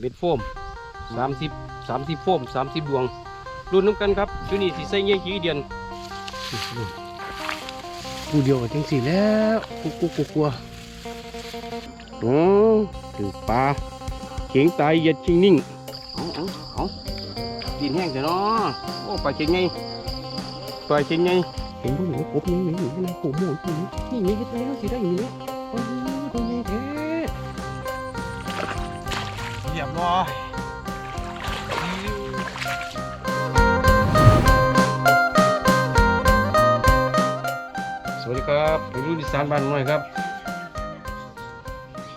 เบ็ดโฟมสามสิบสามสิบโฟมสามสิบดวงรุ่นน้ำกันครับชุดนี้สีใส่เงี้ยขี้เดียนกูเดียวจังสีแล้วกูกูกูกลัวอ๋อถึงปลาเข่งตายยัดชิงนิ่งเอาเอาเอาดินแห้งแต่เนาะโอ้ปลาเข่งไงปลาเข่งไงเห็นพวกหนูกบนี่นี่นี่นี่ผมหมูนี่นี่นี่นี่สิได้อย่างนี้โอ้ยตัวใสวัสดีครับผมรุ่นอีสานบ้านน้อยครับ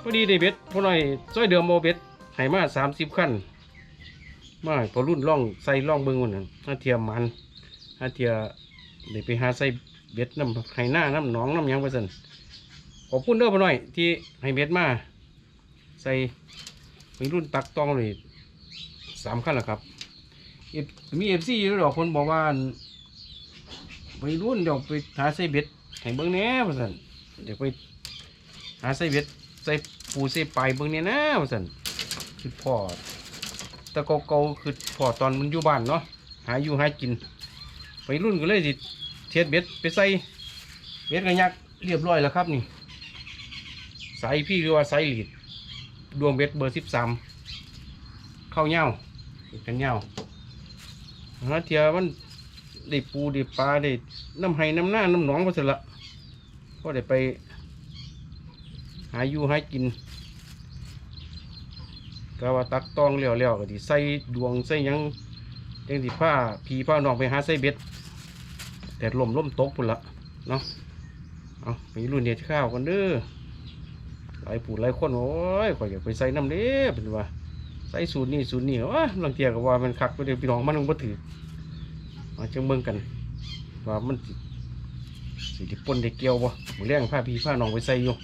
พอดีได้เบ็ดพอหน่อยซอยเดิมโมเบ็ดให้มาสามสิบขั้นมาพอรุ่นล่องใส่ล่องเบิ้งวันนั้นถ้าเทียมมันถ้าเทียได้ไปหาใส่เบ็ดน้ำไห้หน้าน้ำหนองน้ำยังไปสันขอบคุณเด้อพอหน่อยที่ให้เบ็ดมาใส่ ไปรุ่นตักตองเลยสามขั้นแหละครับมีเอฟซีอยู่ดอกคนบอกว่าไปรุ่นเดี๋ยวไปหาใส่เบ็ดให้เบิ่งแน่ว่าซั่นเดี๋ยวไปหาใส่เบ็ดใส่ปูใส่ปลายเบิ่งแหน่นะว่าซั่นคือพ่อแต่เก่าคือพ่อตอนมันอยู่บ้านเนาะหาอยู่หากิน ไปรุ่นก็เลยสิเทียดเบ็ดไปใส่เบ็ดกระยักเรียบร้อยแล้วครับนี่สายพี่หรือว่าสายหลีด ดวงเบ็ดเบอร์สิบสามเข้าเงาเป็นเงาหาเทียมันได้ปูได้ปลาได้น้ำไห้น้ำหน้าน้ำหนองมาเสร็จละก็ได้ไป หาอยู่หากินก็ว่าตักตองเลี้ยวๆก็ดิใส่ดวงใส่ยังจังสิผ้าผีผ้านองไปหาใส่เบ็ดแต่ลมลมตกพุ่นละเนาะเอาไปรุ่นเด็ดข้าวกันเด้อ หลายผู้หลายคนโอ้ยข่อยอยากไปใส่น้ำเด้เป็นว่าใส่สูตรนี้สูตรนี้ว่าลังเทียก็ว่ามันคักไปเดี๋ยวพี่น้องมันมันบ่ถือมาจังเบิ่งกันว่ามันสิสิได้ปนได้เกี่ยวบ่มือแรงผ้าพี่ผ้าน้องไปใส่อยู่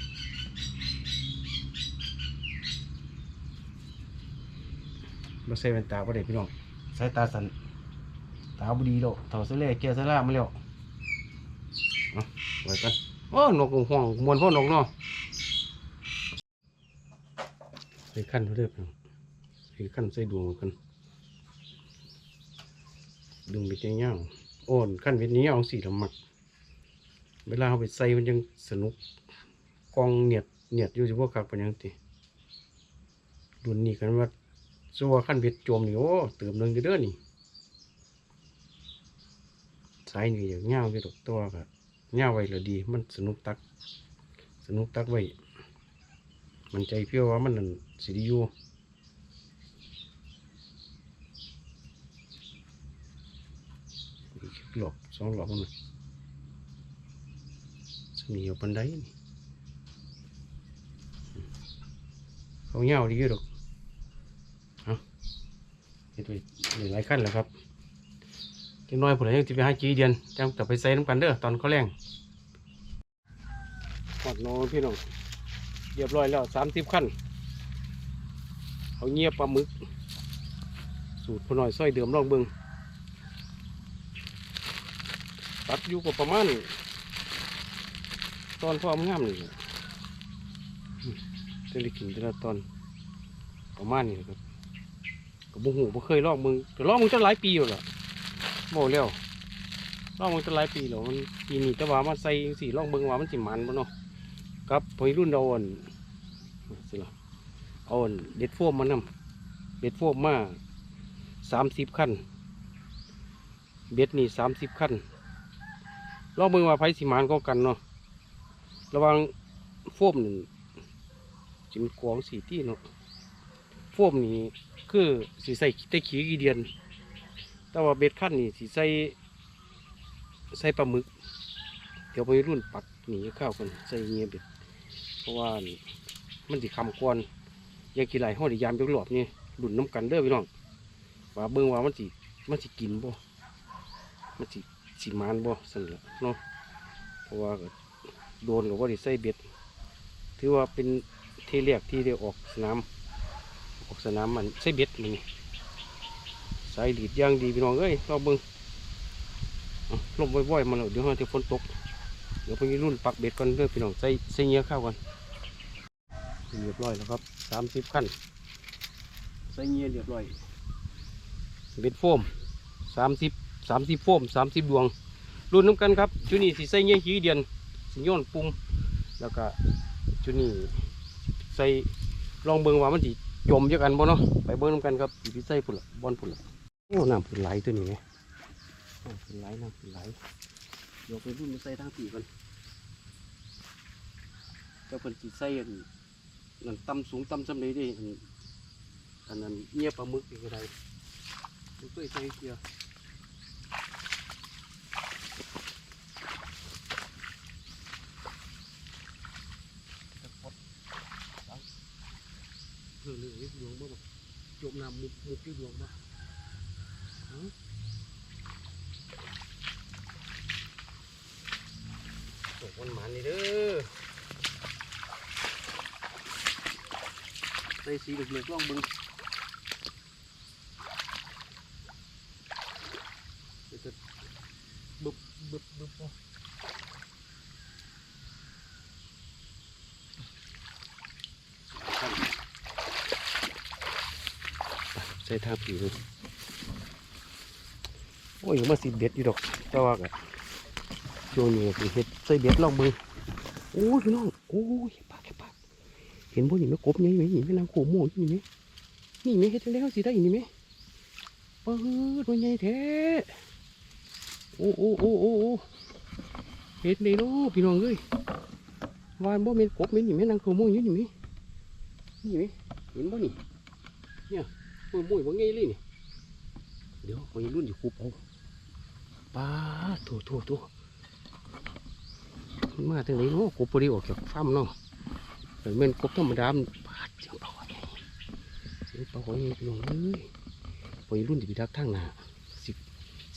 มาใส่แว่นตาบ่ได้พี่น้องสายตาสั่นตาบ่ดีดอกเท่าเสลแก่สลามาแล้วเอาไว้กันโอ้นกห่วงมวนพ่อนกเนาะ ใส่ขั้นเด้อพี่น้องใส่ขั้นใส่ดวงกัน ดึงไปเงี้ยๆโอนขั้นเวทนี้เอาสีละหมัก เวลาเอาไปใส่มันยังสนุกกองเนียดเนียดอยู่เฉพาะคักเป็นยังติรุ่นนี้กันว่าสัวขั้นเวทโจมนี่โอ้เติมหนึงเด้อนี่สายนี่อย่างเงี้ยวอยู่ดอกตัวกับเงี้ยไว้ล้วดี มันสนุกตัก สนุกตักไว้ มันใจเพียวว่ามันนั่น สิไดีอยู่หลอกสองหลอกมันน่ะสมีเอาปันไดนี่เขาเงาดีอยู่ดอกเอาเห็ดไปหลายขั้นแล้วครับจังน้อยผมเลยยังจะไปหาจีเดียนจังจะไปใส่น้ำกันเด้อตอนเขาแรงหอดโนพี่น้องเรียบร้อยแล้วสามสิบขั้น เอาเงียบปลาหมึก สูตรพอหน่อยซอยเดิมลองเบิงตัดอยู่ก็ประมาณตอนพอมงามนี่แหละอืมจะได้กินแต่ละตอนประมาณนี้ครับกับบุหูบ่เคยลองมึงแต่ลองมึงจะหลายปีอยู่ล่ะบอกแล้วลองมึงจะหลายปีแล้วมันปีนี้แต่ว่ามาใส่สีลองเบิ่งว่ามันสิมันบ่เนาะกับพอยรุ่นเอาอ่อนสิล่ะ เอาอ่อนเด็ดโฟมมานำเด็ดโฟมมาสามสิบขั้นเบ็ดนี่สามสิบขั้นลองเบิ่งว่าไผสิมานก็กันเนาะระวังโฟมหนี่งจิมนกวงสีที่เนาะโฟมนี่คือสีใส่ได้ขี้กี่เดือน แต่ว่าเบ็ดขั้นนี่สีใส่ใส่ปลาหมึก เดี๋ยวไปรุ่นปักหนีข้าวกันใส่เงียเบ็ดเพราะว่ามันสิคำกวน ยังกี่ไหลห้อดยามยกหลอบนี่ดุนน้ำกันเด้อพี่น้องว่าเบิ่งว่ามันสิมันสิกินบ่มันสิสิมานบ่สั่นละเนาะเพราะว่าโดนกับว่าด้ใส่เบ็ด ถือว่าเป็นเที่เรียกที่ได้ออกสนามออกสนามมันใส่เบ็ดนี่สายดีดอย่างดีพี่น้องเอ้ยเราเบิ่งลมบ่อยๆมาแล้วเดี๋ยวเราจะฝนตกเดี๋ยวไปรุ่นปักเบ็ดก่อนเด้อพี่น้องใส่ใส่เงี้ยข้าวก่อน เรียบร้อยแล้วครับสามสิบขั้นส่เงี้ยเรียบร้อยเบ็ดโฟมสามสิบสามสิบโฟมสามสิบดวงรุ่นน้ำกันครับชุดนี้สิใส่เงี้ยขี้เดียนสิโยนปุ่มแล้วก็ชุดนี้ใส่ลองเบิ่งว่ามันสิจมเยอะกันบ่เนาะไปเบิ่งน้ำกันครับสิไปใส่พุ่นละบอลพุ่นละโอ้น้ำพุ่นไหลตัวนี้ไงน้ำพุ่นไหลน้ำพุ่นไหลเดี๋ยวไปรุ่นมาใส่ทางปีกันเจ้าเพิ่นสิใส่อัน นั่นต่ำสูงต่ำสำเร็จดิอันนั้นเงียบปลาหมึกอีกอะไรดูตัวใจเกียร์เออเลยดวงบ่บ่จมน้ำมุกมุกที่ดวงบ่ฮะตกวันหมันนี่เด้อ ใส่สีเหลืองๆลองบึงเดี๋ยวจะบึบบึบบึบใส่ทางผิวโอ้ยมาสิเบ็ดอยู่ดอกแต่ว่าก็ช่วงนี้สิเฮ็ดใส่เบ็ดลองเบึงโอ้ยพี่น้องโอ้ย เห็นพวกนี้ไหมกบนี่ไหมนี่แม่นางโขโมยนี่ไหมนี่ไหมเฮ็ดแล้วสิได้นี่ไหมเปิดตัวใหญ่แท้โอ้โอ้โอ้โอ้เฮ็ดเลยเนาะพี่น้องเอ้ยวานบ่แม่นกบแม่นนี่แม่นางโขโมยอยู่นี่ไหมนี่ไหมเห็นบ่นี่เนี่ยโขโมยบ่ไงเลยนี่เดี๋ยววัยรุ่นอยู่คุบเอาป้าโถโถโถมันมาทางไหนเนาะกบบ่ได้ออกจากฟาร์มเนาะ แต่เม่นกบธรรมดามันปาดเสียงเป่าไงเสียงเป่าไงพี่น้องเอ้ยวัยรุ่นที่ไปดักทางหน้าสิ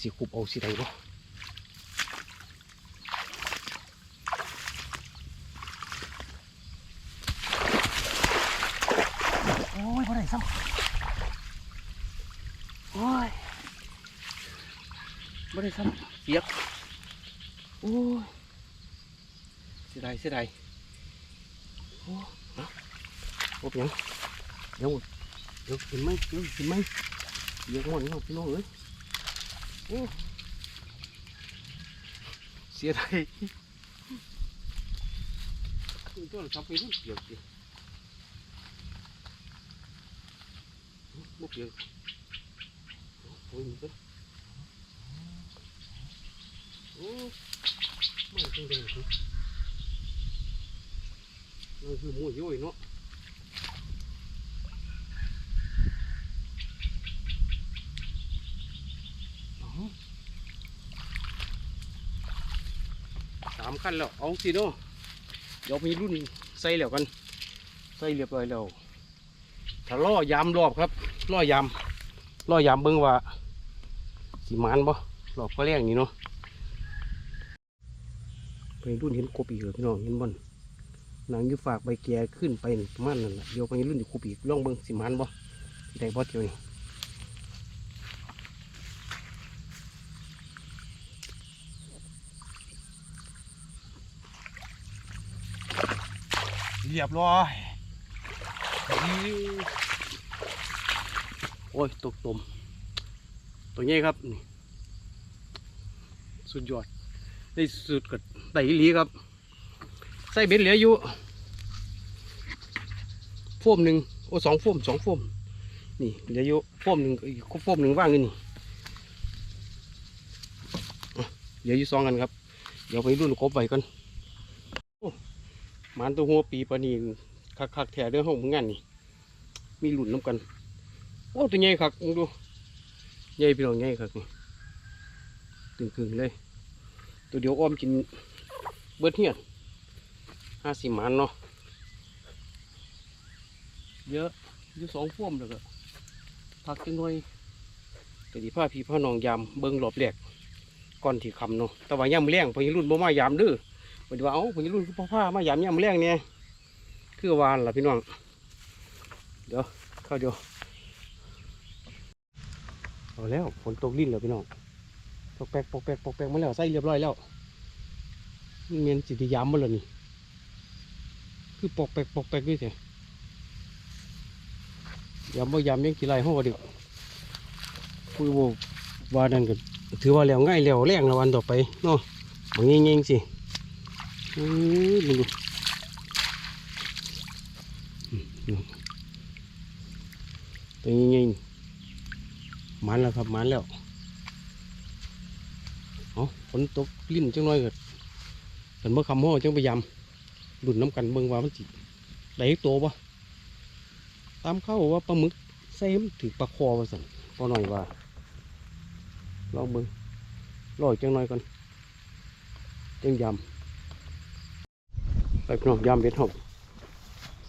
สิคุบเอาสิได้บ่โอ้ยบ่ได้ซ้ำโอ้ยบ่ได้ซ้ำเปียกโอ้ยเสียดายเสียดาย โอ้ฮะ โอ้เป็นหยังเดี๋ยวเดี๋ยวกินไหมเดี๋ยวกินไหมเดี๋ยวก่อนนี่พี่น้องเอ้ยโอ้เสียดายคือตัวทำไปรุ่นเปียกดิบ่เปียกโอ้ยมันก็โอ้ไม่จังเลยเหรอนั่นคือหมูย่อยเนาะ สามขั้นแล้วเอาสิเนาะเดี๋ยวมีรุ่นใส่แล้วกัน ใส่เรียบร้อยแล้วถ้าล่อยามรอบครับล่อยามล่อยามเบิ่งว่าสีมันบ่รอบก็แรงนี่เนาะไปรุ่นเห็นกบอีกเหรอพี่น้องเห็นบ่นหนังอยู่ฝากใบแก่ขึ้นไปประมาณนั่นแหละเดี๋ยวไปรุ่นอยู่คูปีกล่องเบิ้งสิมันบ่ได้บ่เที่ยวนี่ เรียบร้อยโอ้ยตกตมตัวนี้ครับนี่สุดยอดได้สุดกับไตหลีครับ ใส่เบ็ดเหลืออยู่โฟมหนึ่งโอ้สองโฟมสองโฟมนี่เหลืออยู่โฟมหนึ่งอีกโฟมหนึ่งว่างอยู่นี่เหลืออยู่สองกันครับ เดี๋ยวไปรุ่นครบไว้ก่อน มันตัวหัวปีปานีคักคักๆแถเรื่องห้องมึงงานนี่มีหลุนน้ำกันโอ้ตัวใหญ่คักมึงดูใหญ่พี่น้องใหญ่คักนี่ตึงกึ่งๆเลย ตัวเดียวอ้อมกินเบิดเฮียนห้าสิบมันเนาะเยอะอยู่สองพ่วมเลยก็พักจังหน่อยแต่ที่ผ้าพี่พ่อน้องยามเบิ้งหลบแหลกก่อนที่คำเนาะแต่ว่ายามแรงพญรุ่นบ่มายามดื้อ เพิ่นว่าเอ้าพญรุ่นคือพ่อผ้ามายามยามแรงเนี่ยคือวานล่ะพี่น้อง เดี๋ยวเข้าเดี๋ยวเอาแล้วฝนตกลิ้นแล้วพี่น้องปกแปกปกแปกปกแปกมาแล้วใส่เรียบร้อยแล้วเมียนจิตยามมาแล้วนี่ คือปกแปกปกแปกด้วยเถอะยำบ่ยำยังกี่ไรห้องก็ดึกคุยว่าวานั่นก็ถือว่าแล้วง่ายแล้วแรงละวันต่อไปเนาะบางเงี้ยๆสิ เออดูตัวเงี้ยๆมันแล้วครับมันแล้วเอาฝนตกลิ้นจังน้อยก็กันเมื่อคำห้อจังไปยำดุนน้ำกันเบิ่งว่ามันจิได้ตัวปะตามเขาบอกว่าปลาหมึกใส่มันถือปลาคอมาสั่นพอหน่อยว่าลองเบิ่งลอยจังน่อยก่อนจังยำ ไปพี่น้องยำเบ็ดหอบ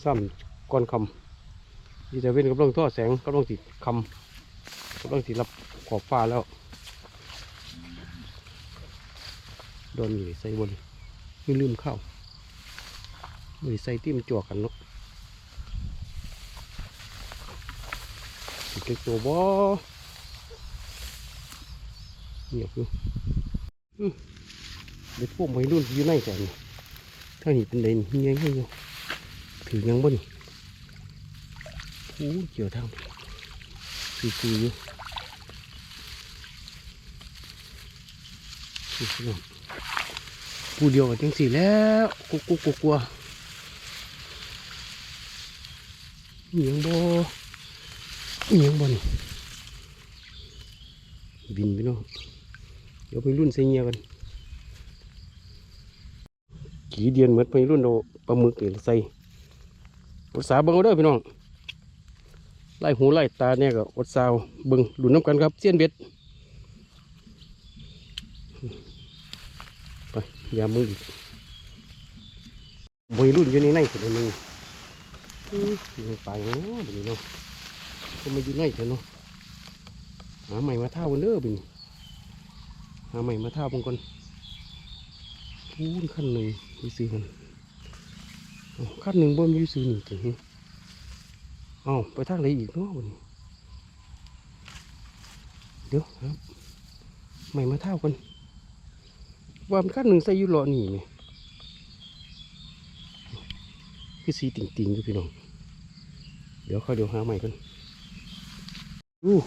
ซ้ำก้อนคำยีแต่เว้นกำลังท่อแสงกำลังติดคำกำลังติดรับขอบฟ้าแล้วโดนอยู่ใส่บนไม่ลืมเข้าไม่ใส่ที่มันจ่วกันเนาะสิเก็บตัวบ่เงียบอยู่เด็กพวกวัยรุ่นอยู่ในแต่นี่ ถ้านี่เป็นเด่นเงี้ยงให้อยู่ถือยังบ่นี่โอ้เกี่ยวทางคือคืออยู่นี่พี่น้องผู้เดียวกันจังสี่แล้วกุกกุกกุกกัวเงียงบ่อิหยังบ่นี่บินไปเนาะเดี๋ยวไปรุ่นใส่เงียกัน กี่เดือนเหมือนไปรุ่นเอาปลาหมึกนี่ใส่อดสาเบิ่งเอาเด้อพี่น้องไล่หูไล่ตาเนี่ยก็อดสาวเบิงดุนน้ำกันครับเสี้ยนเบ็ดไปยามืออีกวัยรุ่นอยู่ในในคนนึงอื้อยังไปเนาะแบบนี้เนาะก็ไมาอยู่ในเถอะเนาะหาใหม่มาท่าวันเด้อบินหาใหม่มาท่าบางคนพูนขั้นหนึ่ง ซื้อกันขั้นหนึ่งบ่มีซื้อหนึ่งถึงเอาไปทางไหนอีกเนาะวันนี้เดี๋ยวครับใหม่มาเท่ากันว่ามันขั้นหนึ่งใส่ยุโรนี่ไหมคือสีติ่งๆอยู่พี่น้องเดี๋ยวค่อยเดี๋ยวหาใหม่กันอู้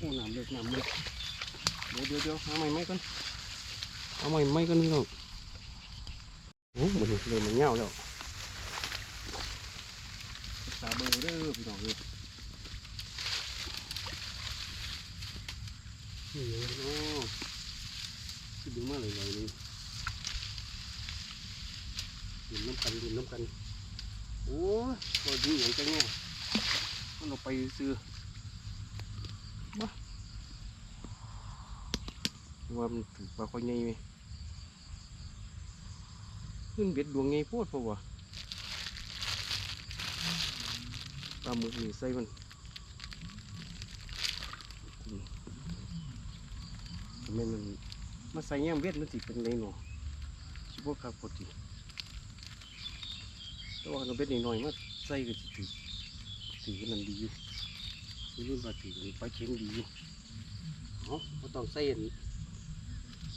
อู้โอ้น้ำเล็กน้ำเล็กเดี๋ยวเดี๋ยวเดี๋ยวหาใหม่ไหมกันเอาใหม่ไหมกันพี่น้องโอ้มันเลยมันเงาแล้วตาเบอร์เด้อพี่น้องเลยนี่ยังไงเนาะคือดึงมาเลยเลยนี่ดื่มน้ำกันดื่มน้ำกันโอ้ยตัวดีอย่างจังเนี่ยมันเราไปซื้อมา ว่ามันถือปลาคอยใหญ่ไหมขึ้นเบ็ดดวงไงโพดเพราะว่าปลาหมึกนี่ใส่มันอืมแม่นมันมาใส่แง่มเวทมันสิเป็นไรหนอชิบวคักปกติแต่ว่าเราเบ็ดนิดหน่อยๆมาใส่ก็สิถือถือมันดีอยู่มีรุ่นว่าถือไปเข็งดีอยู่เนาะเราต้องใส่อัน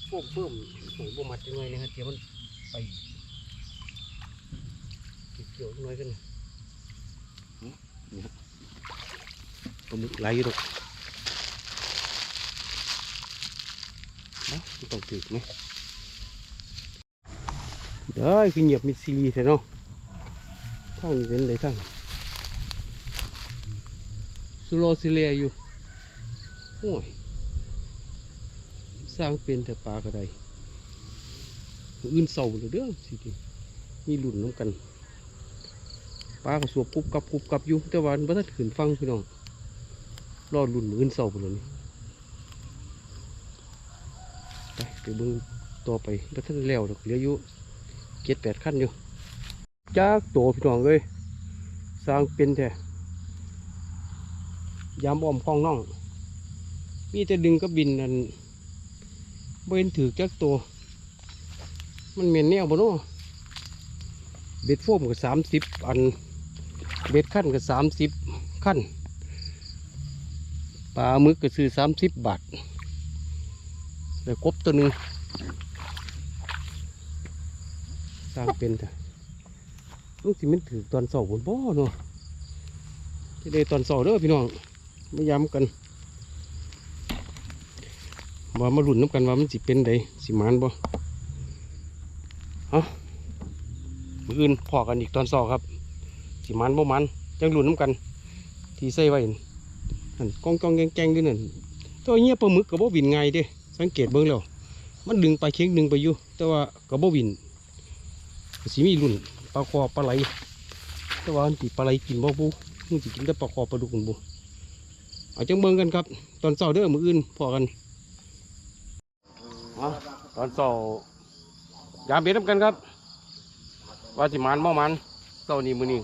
พวกเพิ่มหน่อยบ่มัดจังหน่อยนะครับเดี๋ยวมันไปเกี่ยวๆจังหน่อยกันนะเนาะนี่ครับปลาหมึกไหลอยู่ดอกเนาะมันต้องถือไหมได้คือเงียบมีซีรีส์เนาะทางนี้เป็นไรทางสุโรซิเลียอยู่โอ้ย สร้างเป็นแต่ปลากระไดอื่นเศร้าเลยเด้อสิทีมีหลุนน้ำกันปลากระสวบกุบกับกุบกับอยู่แต่วาอันบัทัดขืนฟังพี่น้องรอดหลุนอื่นเศร้าเลยนี่ไปไปเบิ่งต่อไปบัทัดแล้วดอกเหลืออยู่เจ็ดแปดขั้นอยู่จากตัวพี่น้องเลยสร้างเป็นแท้ยามอ้อมคลองน้อง มีแต่ดึงก็บินนั่น เบนถือจากตัว มันเหม็นแนวบ่เนาะเบ็ดโฟมก็สามสิบอัน เบ็ดขั้นก็สามสิบขั้นปลาหมึกก็ซื้อสามสิบบาทแล้วกบตัวหนึ่งร้างเป็นแต่ลูกสิมันถือตอนเสาบนบ่เนาะจะได้ตอนเสาเด้อพี่น้องมาย้ำกัน ว่ามาหลุนน้ำกันว่ามันสิเป็นใดสิมานบ่เอามืออื่นพอกันอีกตอนสาครับ สิมันบ่มันจังหลุนน้ำกัน ที่ใส่ไว้นั่นกองกองแกงแกงๆอยู่นั่นตัวเงี้ยปลาหมึกกับบ่วินง่ายเด้สังเกตเบิ่งแล้วมันดึงไปเค้งดึงไปอยู่ แต่ว่ากับบ่วินสิมีรุ่นปลาคอปลาไหลแต่ว่าอันที่ปลาไหลกินบ่บูมันสิกินแต่ปลาคอปลาดุกกันบูเอาจังเบิ่งกันครับ ตอนเช้าเด้อมืออื่นพอกัน อ๋อตอนเช้ายามเบ็ดนำกันครับ ว่าสิมันบ่หมันเช้านี้มือนี้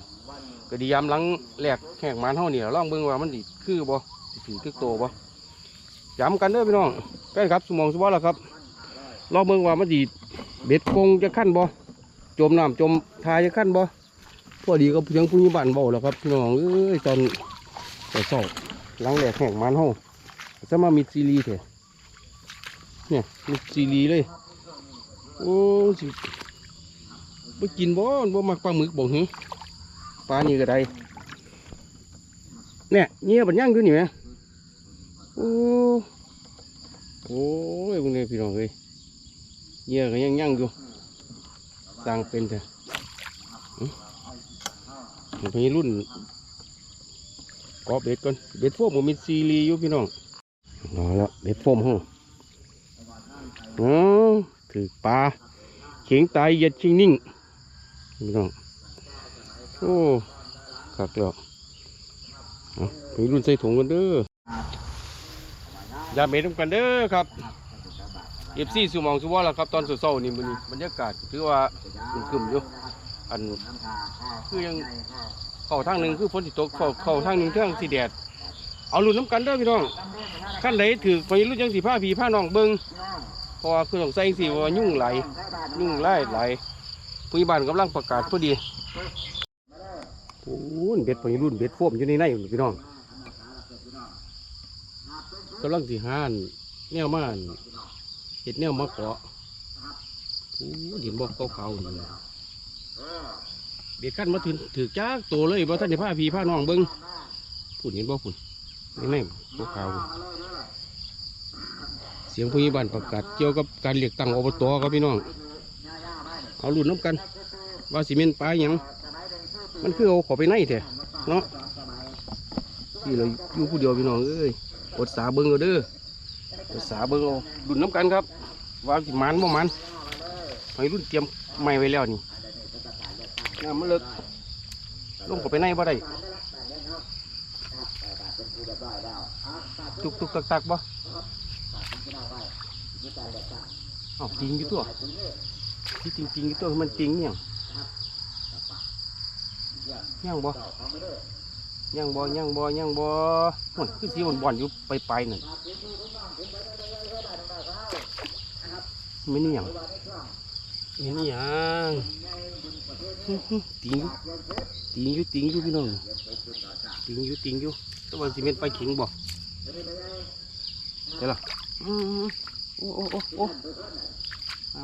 ก็ดียามหลังแหลกแหกมันเฮานี่ล่ะลองเบิ่งว่ามันสิคือบ่สิถือคือโตบ่ย้ำกันเด้อพี่น้องแฟนครับสมองสบอแล้วครับลองเบิ่งว่ามันสิเบ็ดคงจะขั้นบ่จมน้ำจมทายจะขั้นบ่พอดีก็เพียงผู้ใหญ่บ้านเบาแล้วครับพี่น้องเอ้ยตอนต่เช้าหลังแหลกแหกมันเฮาจะมามีซีรีส์เถอะ เนี่ยมีซีรีเลย โอ้สิไปกินบ่บ่มักปลาหมึกบ่หึปลานี่ก็ได้เนี่ยเงี้ยบันย่างอยู่นี่ไหมโอ้โอ้ยพวกนี้พี่น้องเอ้ยเงี้ยก็ยังย่างอยู่สร้างเป็นแต่มันเป็นรุ่นกอเบ็ดก่อนเบ็ดโฟมมันมีซีรีอยู่พี่น้องเอาละเบ็ดโฟมห้อง อ๋อถือปลาเข็งตายเยัดชิงนิ่งพี่น้องโอ้คักแล้วเอาไปรุ่นใส่ถุงกันเด้อยาเม็ดนำกันเด้อครับเอฟซีสุมองสุวรรณครับตอนเช้านี่มันบรรยากาศถือว่าคึมอยู่อันคือยังเข้าทางหนึ่งคือฝนสิตกเข้าเข้าทางหนึ่งเรื่องสีแดดเอารุ่นน้ำกันเด้อพี่น้องขั้นไหนถือไปรุ่นยังสีผ้าผีผ้าน้องเบิ้ง เพราะว่าคือต้องใส่สีว่ายุ่งไหลยุ่งไล่ไหลผู้บ้านกำลังประกาศพอดีโอ้ยเบ็ดพอรุ่นเบ็ดโฟมอยู่ในในอยู่พี่น้องกำลังสิหานแนวมานเห็ดแนวมาเกาะโอ้ดินบอกขาวๆนี่เบ็ดขั้นมาถึงถือจ้าตัวเลยบ่ท่านในผ้าพีผ้าน้องเบิ้งพุ่นเห็นบ่พุ่นในในตัวขาวเสียงผู้ใหญ่บ้านประกาศเกี่ยวกับการเลือกตั้งอบตครับพี่น้องเอารุ่นน้ำกัน ว่าสิเมนต์ปลาหยังมันคือเอาขอไปไหนแท้เนาะที่เราอยู่ผู้เดียวพี่น้องเอ้ยอดสาเบิ้งเอาเด้ออดสาเบิ้งเอาดุนน้ำกันครับ ว่าสิมันบ่มันให้รุ่นเตรียมไม้ไว้แล้วนี่น้ำมันเลิกลงข้าไปในบ่ได้ตุกตุกตักตักบ่ เอาจริงอยู่ตัวที่จริงจริงอยู่ตัวมันจริงเนี่ยยังบ่ยังบ่ยังบ่ยังบ่หุ่นคือสีบอนบอนๆอยู่ไปไปๆนั่นไม่นี่ยังไม่นี่ยังติงติงอยู่ติงอยู่พี่น้องติงอยู่ติงอยู่ตัวาสิเม็นไปขิงบ่เดี๋ยวล่ะ โอ้โอ้โอ้โอ้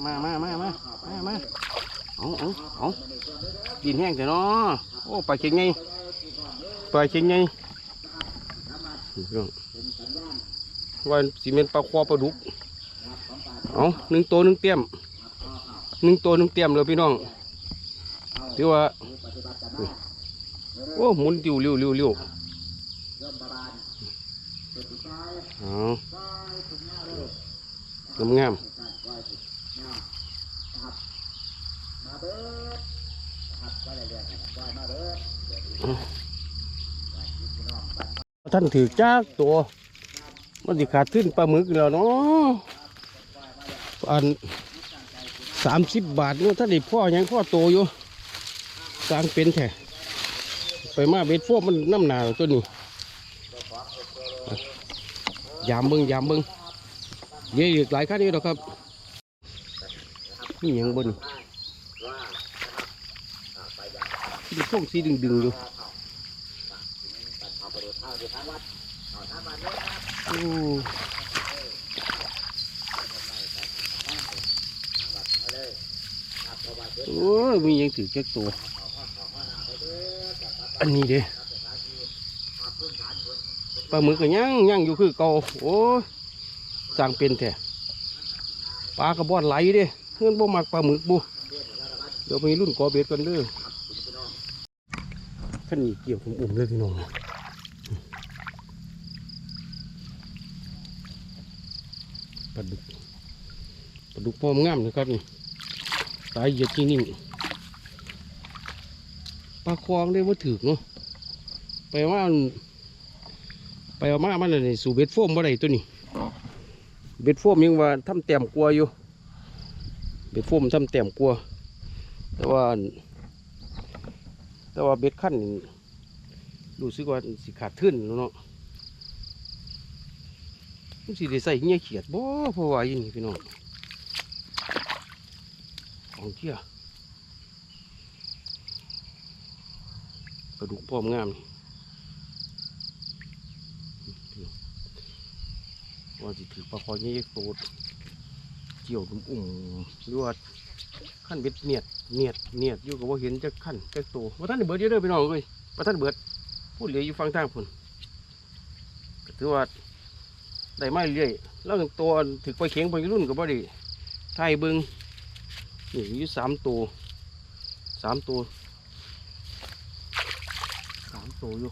มามามามามามาเอาเอาเอาดินแห้งแต่เนาะโอ้ปลาเค็งไงปลาเค็งไงวันซีเมนต์ปลาควาปลาดุกเอาหนึ่งตัวหนึ่งเตี้ยมหนึ่งตัวหนึ่งเตี้ยมเลยพี่น้องถือว่าโอ้หมุนติวเร็วเร็วเร็วเอา งามงามท่านถือจ้ากตัวมันสิขาดขึ้นปลาหมึกแล้วเนาะอันสามสิบบาทเนาะถ้าด้พ่อยังพ่อโตอยู่สร้างเป็นแท้ไปมาเบ็ดพวกมันน้ำหนาตัวนี้ยามเบิงยามเบิง เยอะอีกหลายขั้นนี้หรอกครับนี่ยังบนดูพวกสีดึงดึงๆอยู่โอ้โอ้ยมียังถือแค่ตัว อันนี้เด้ปลาหมึกก็ยังยังอยู่คือเก่าโอ้ย สั่งเป็นแท้ปลากระบอนไหลเด้เพื่อนบ่มักปลาหมึกบุเดี๋ยวไปรุ่นกอเบ็ดกันเด้อขั้นนี้เกี่ยวผมอุ่มเลยพี่น้องปลาดุกปลาดุกพร้อมงามนะครับนี่สายเหยียดจริงๆปลาควางได้ว่าถือเนาะไปว่าไปเอามามันเลยสู่เบ็ดโฟมบ่ได้ตัวนี้ เบ็ดโฟมยังว่าทำแต้มกลัวอยู่เบ็ดโฟมทำแต้มกลัว แต่ว่า แต่ว่าเบ็ดขั้นนี่รู้สึกว่าสิขาดทึ้นแล้วเนาะมันสิได้ใส่เงี้ยเขียดบ่เพราะว่าย่งนี้พี่น้องของเที่ยกระดูกพร้อมงามนี่ ว่าสิถือปลาคอยี่โตดเกี่ยวดุมอุ่มหรือว่าขั้นเบ็ดเนียดเนียดเนียดอยู่กับว่าเห็นจะขั้นจะโตว่าท่านได้เบิดเยอะเด้อพี่น้องเลยว่าท่านเบิดพูดเหลืออยู่ฟังทางพุ่นก็ถือว่าได้ไมาเรื่อยแล้วตัวถือไปเข็งไปรุ่นกับบ่ได้ไทยบิงนี่อยู่สามตัวสามตัวสามตัวอยู่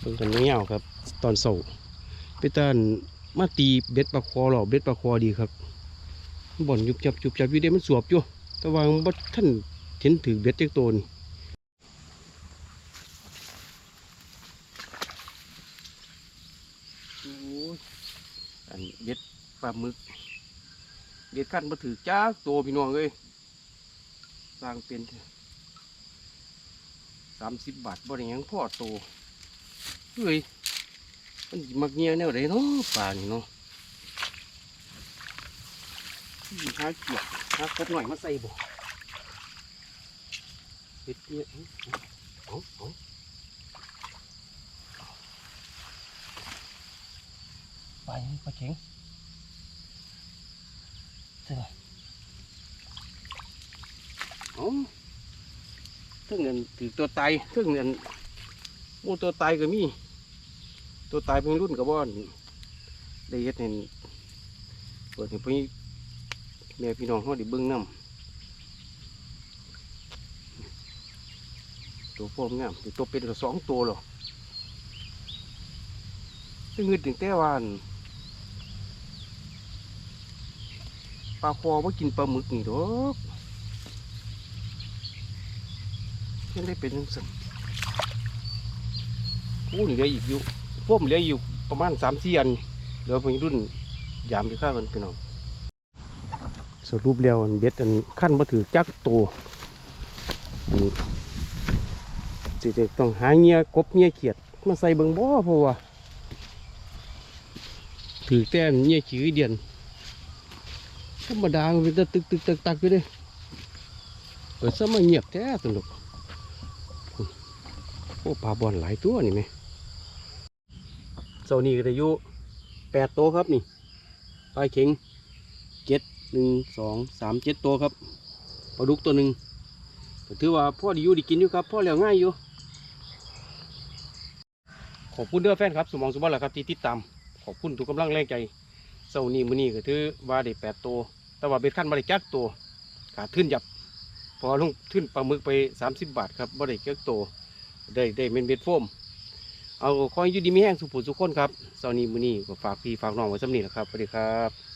ไปเบิ่งกันเงี้ยวครับ ตอนเสาไปตอนมาตีเบ็ดปลาคอหรอเบ็ดปลาคอดีครับบ่อนยุบจับยุบจับอยู่เด้มันสวบอยู่แต่ว่าบ่ท่านเห็นถือเบ็ดจักตัวนี่อันเบ็ดปลาหมึกเบ็ดขั้นมาถือจ้าตัวพี่น้องเลยสร้างเป็นสามสิบบาทบ่ได้ยังพ่อโตเฮ้ย มันมักเงี้ยแนวไหนเนาะป่านี่เนาะอืมหาเกี่ยบหากบหน่อยมาใส่บ่เฮ็ดเนี่ยเอาเอาไปไปเข็งใช่ไหมเอาซึ่งเงินถือตัวตายซึ่งเงินมูตัวตายก็มี ตัวตายเป็นรุ่นกับว่าได้เฮ็ดเห็นเปิดให้พี่แม่พี่น้องเขาได้เบิ่งน้ำตัวพวกงามตัวตัวเป็นก็สองตัวหรอซึ่งเงินถึงแต่วันปลาคอว่ากินปลาหมึกนี่ดอกยังได้เป็นจังสันโอ้เหลืออีกอยู่ พวกเหลืออยู่ประมาณสามสี่อันเหลือเพิ่งรุ่นยามที่ข้ากันพี่น้องสรุปแล้วอันเบ็ดอันขั้นมาถือจักตวอันนี้สิจะต้องหาเงี้ยกบเงี้ยเขียดมาใส่เบิงบ่เพราะว่าถือแต่นเงี้ยขี้เดียนธรรมดามันเป็นตะตึกตึกตักตักไปเลยเปิดซะมาเงียบแท้สนุกโอ้ปลาบอลหลายตัวนี่ไหม เสาร์นี้ก็ได้อยู่แปดตัวครับนี่ปลายเข็งเจ็ดหนึ่งสองสามเจ็ดตัวครับปลาดุกตัวหนึ่งถือว่าพ่อไดีอยู่ไดีกินอยู่ครับพ่อเลี้ยงง่ายอยู่ขอบคุณเด้อแฟนครับสมองสมบัติแหละครับที่ติดตามขอบคุณทุกกำลังแรงใจเสานี้มื้อนี้ก็ถือว่าได้แปดตัวแต่ว่าเบ็ดขั้นมาได้จักตัวขาดทึ้นหยับพอลงทึ้นปลาหมึกไปสามสิบบาทครับบ่ได้จักตัวได้ได้เป็นเบ็ดโฟม เอาคอยอยู่ดีมีแห้งสุผุสุขคนครับเสาร์นี้มื้อนี้ก็ฝากพี่ฝากน้องไว้สำนีแหละครับสวัสดีครับ